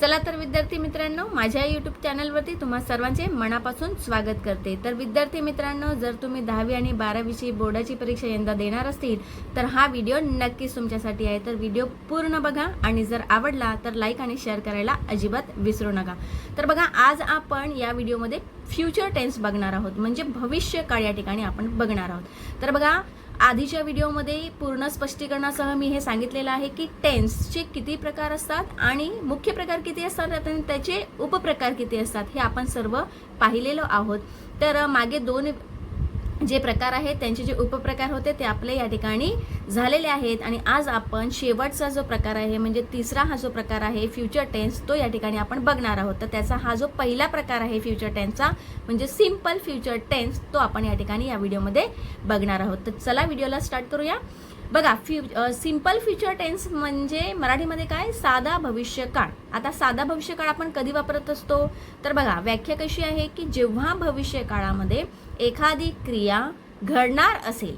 चला तर विद्यार्थी मित्रांनो माझ्या यूट्यूब चॅनलवरती तुम्हा सर्वांचे मनापासून स्वागत करते. तर विद्यार्थी मित्रांनो जर तुम्ही दहावी आणि बारावीची बोर्डाची परीक्षा यंदा देणार असतील तर हा व्हिडिओ नक्कीच तुमच्यासाठी आहे. तर व्हिडिओ पूर्ण बघा आणि जर आवडला तर लाईक आणि शेअर करायला अजिबात विसरू नका. तर बघा आज आपण या व्हिडिओमध्ये फ्युचर टेन्स बघणार आहोत. म्हणजे भविष्य काळ या ठिकाणी आपण बघणार आहोत. तर बघा आधीच्या व्हिडिओमध्ये पूर्ण स्पष्टीकरणासह मी हे सांगितलेलं आहे की टेन्सचे किती प्रकार असतात आणि मुख्य प्रकार किती असतात आणि त्याचे उपप्रकार किती असतात हे आपण सर्व पाहिलेलो आहोत. तर मागे दोन जे प्रकार आहेत त्यांचे जे उपप्रकार होते ते आपले या ठिकाणी झालेले आहेत. आणि आज आपण शेवटचा जो प्रकार आहे म्हणजे तिसरा हा जो प्रकार आहे फ्युचर टेन्स तो या ठिकाणी आपण बघणार आहोत. तर त्याचा हा जो पहिला प्रकार आहे फ्युचर टेन्सचा म्हणजे सिंपल फ्युचर टेन्स तो आपण या ठिकाणी या व्हिडिओमध्ये बघणार आहोत. तर चला व्हिडिओला स्टार्ट करूया. बघा फ्यु सिंपल फ्युचर टेन्स म्हणजे मराठीमध्ये काय? साधा भविष्यकाळ. आता साधा भविष्यकाळ आपण कधी वापरत असतो? तर बघा व्याख्या कशी आहे की जेव्हा भविष्यकाळामध्ये एखादी क्रिया घडणार असेल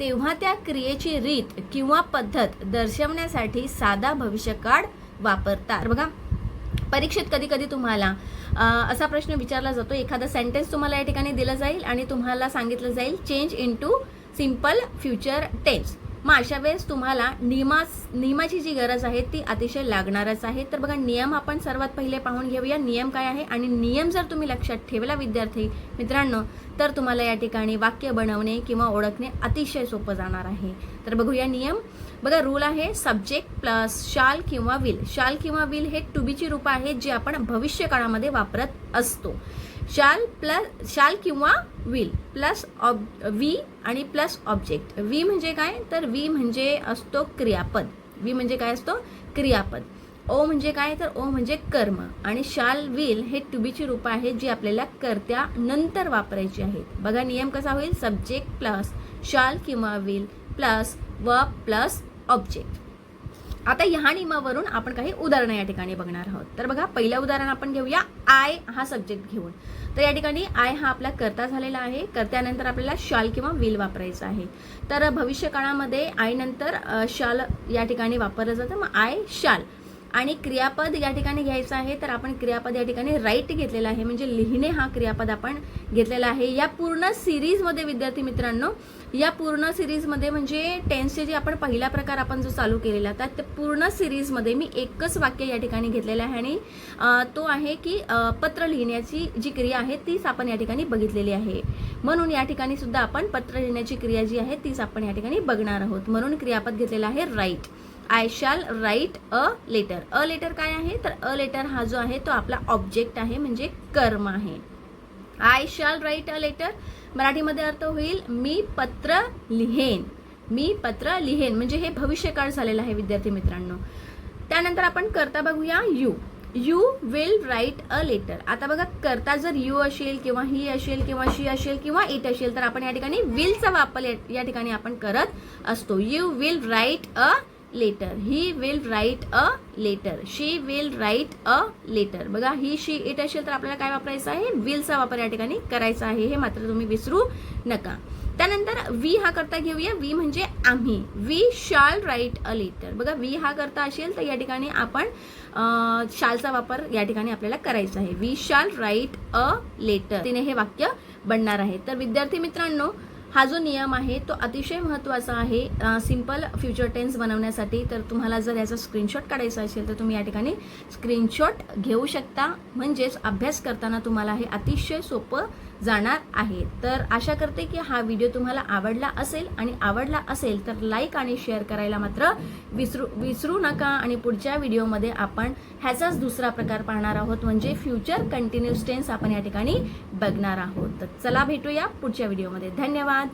तेव्हा त्या क्रियेची रीत किंवा पद्धत दर्शवण्यासाठी साधा भविष्यकाळ वापरतात. बघा परीक्षेत कधी कधी तुम्हाला असा प्रश्न विचारला जातो एखादा सेंटेन्स तुम्हाला या ठिकाणी दिलं जाईल आणि तुम्हाला सांगितलं जाईल change into simple future tense मग अशा वेळेस तुम्हाला नियमास नियमाची जी गरज आहे ती अतिशय लागणारच आहे. तर बघा नियम आपण सर्वात पहिले पाहून घेऊया. नियम काय आहे? आणि नियम जर तुम्ही लक्षात ठेवला विद्यार्थी मित्रांनो तर तुम्हाला या ठिकाणी वाक्य बनवणे किंवा ओळखणे अतिशय सोपं जाणार आहे. तर बघूया नियम. बघा रूल आहे सब्जेक्ट प्लस शाल किंवा विल शाल किंवा विल हे टू बीची रूप आहेत जे आपण भविष्य काळामध्ये वापरत असतो. शाल प्लस शाल किंवा विल प्लस ऑब वी आणि प्लस ऑब्जेक्ट वी म्हणजे काय? तर वी म्हणजे असतो क्रियापद. वी म्हणजे काय असतो? क्रियापद. ओ म्हणजे काय? तर ओ म्हणजे कर्म. आणि शाल विल हे टू बीची रूप आहेत जी आपल्याला कर्त्या नंतर वापरायची आहेत. बघा नियम कसा होईल? सब्जेक्ट प्लस शाल किंवा will plus V plus object आता ह्या नियमावरून आपण काही उदाहरणं या ठिकाणी बघणार आहोत. तर बघा पहिलं उदाहरण आपण घेऊया. आय हा सब्जेक्ट घेऊन. तर या ठिकाणी आय हा आपला कर्ता झालेला आहे. कर्त्यानंतर आपल्याला शाल किंवा विल वापरायचं आहे. तर भविष्य काळामध्ये आय नंतर शाल या ठिकाणी वापरलं जातं. मग आय शाल आणि क्रियापद या ठिकाणी घ्यायचं आहे तर आपण क्रियापद या ठिकाणी राईट घेतलेला आहे. म्हणजे लिहिणे हा क्रियापद आपण घेतलेला आहे. या पूर्ण सिरीजमध्ये विद्यार्थी मित्रांनो या पूर्ण सिरीजमध्ये म्हणजे टेन्सचे जे आपण पहिला प्रकार आपण जो चालू केलेला होता त्या पूर्ण सिरीजमध्ये मी एकच वाक्य या ठिकाणी घेतलेलं आहे. आणि तो आहे की पत्र लिहिण्याची जी क्रिया आहे तीच आपण या ठिकाणी बघितलेली आहे. म्हणून या ठिकाणी सुद्धा आपण पत्र लिहिण्याची क्रिया जी आहे तीच आपण या ठिकाणी बघणार आहोत. म्हणून क्रियापद घेतलेला आहे write I shall write a letter a letter काय आहे? तर अ लेटर हा जो आहे तो आपला ऑब्जेक्ट आहे म्हणजे कर्म आहे. I shall write a letter मराठीमध्ये अर्थ होईल मी पत्र लिहेन. मी पत्र लिहेन. म्हणजे हे भविष्यकाळ झालेलं आहे विद्यार्थी मित्रांनो. त्यानंतर आपण करता बघूया you you will write a letter आता बघा करता जर यू असेल किंवा ही असेल किंवा शी असेल किंवा इट असेल तर आपण या ठिकाणी विलचा वापर या- या ठिकाणी आपण करत असतो. You will write a letter he will write a letter she will write a letter बघा ही शी इट असेल तर आपल्याला काय वापरायचं आहे? विलचा वापर या ठिकाणी करायचा आहे. हे मात्र तुम्ही विसरू नका. त्यानंतर वी हा करता घेऊया. वी म्हणजे आम्ही. We shall write a letter बघा वी हा करता असेल तर या ठिकाणी आपण शालचा वापर या ठिकाणी आपल्याला करायचा आहे. We shall write a letter तिने हे वाक्य बनणार आहे. तर विद्यार्थी मित्रांनो हा जो नियम आहे तो अतिशय महत्त्वाचा आहे. सिंपल फ्युचर टेन्स बनवण्यासाठी. तर तुम्हाला जर याचा स्क्रीनशॉट काढायचा असेल तर तुम्ही या ठिकाणी स्क्रीनशॉट घेऊ शकता. म्हणजेच अभ्यास करताना तुम्हाला हे अतिशय सोपं जाणार आहे. तर आशा करते की हा व्हिडिओ तुम्हाला आवडला असेल आणि आवडला असेल तर लाईक आणि शेअर करायला मात्र विसरू विसरू नका आणि पुढच्या व्हिडिओमध्ये आपण ह्याचाच दुसरा प्रकार पाहणार आहोत. म्हणजे फ्युचर कंटिन्युअस टेन्स आपण या ठिकाणी बघणार आहोत. तर चला भेटूया पुढच्या व्हिडिओमध्ये धन्यवाद.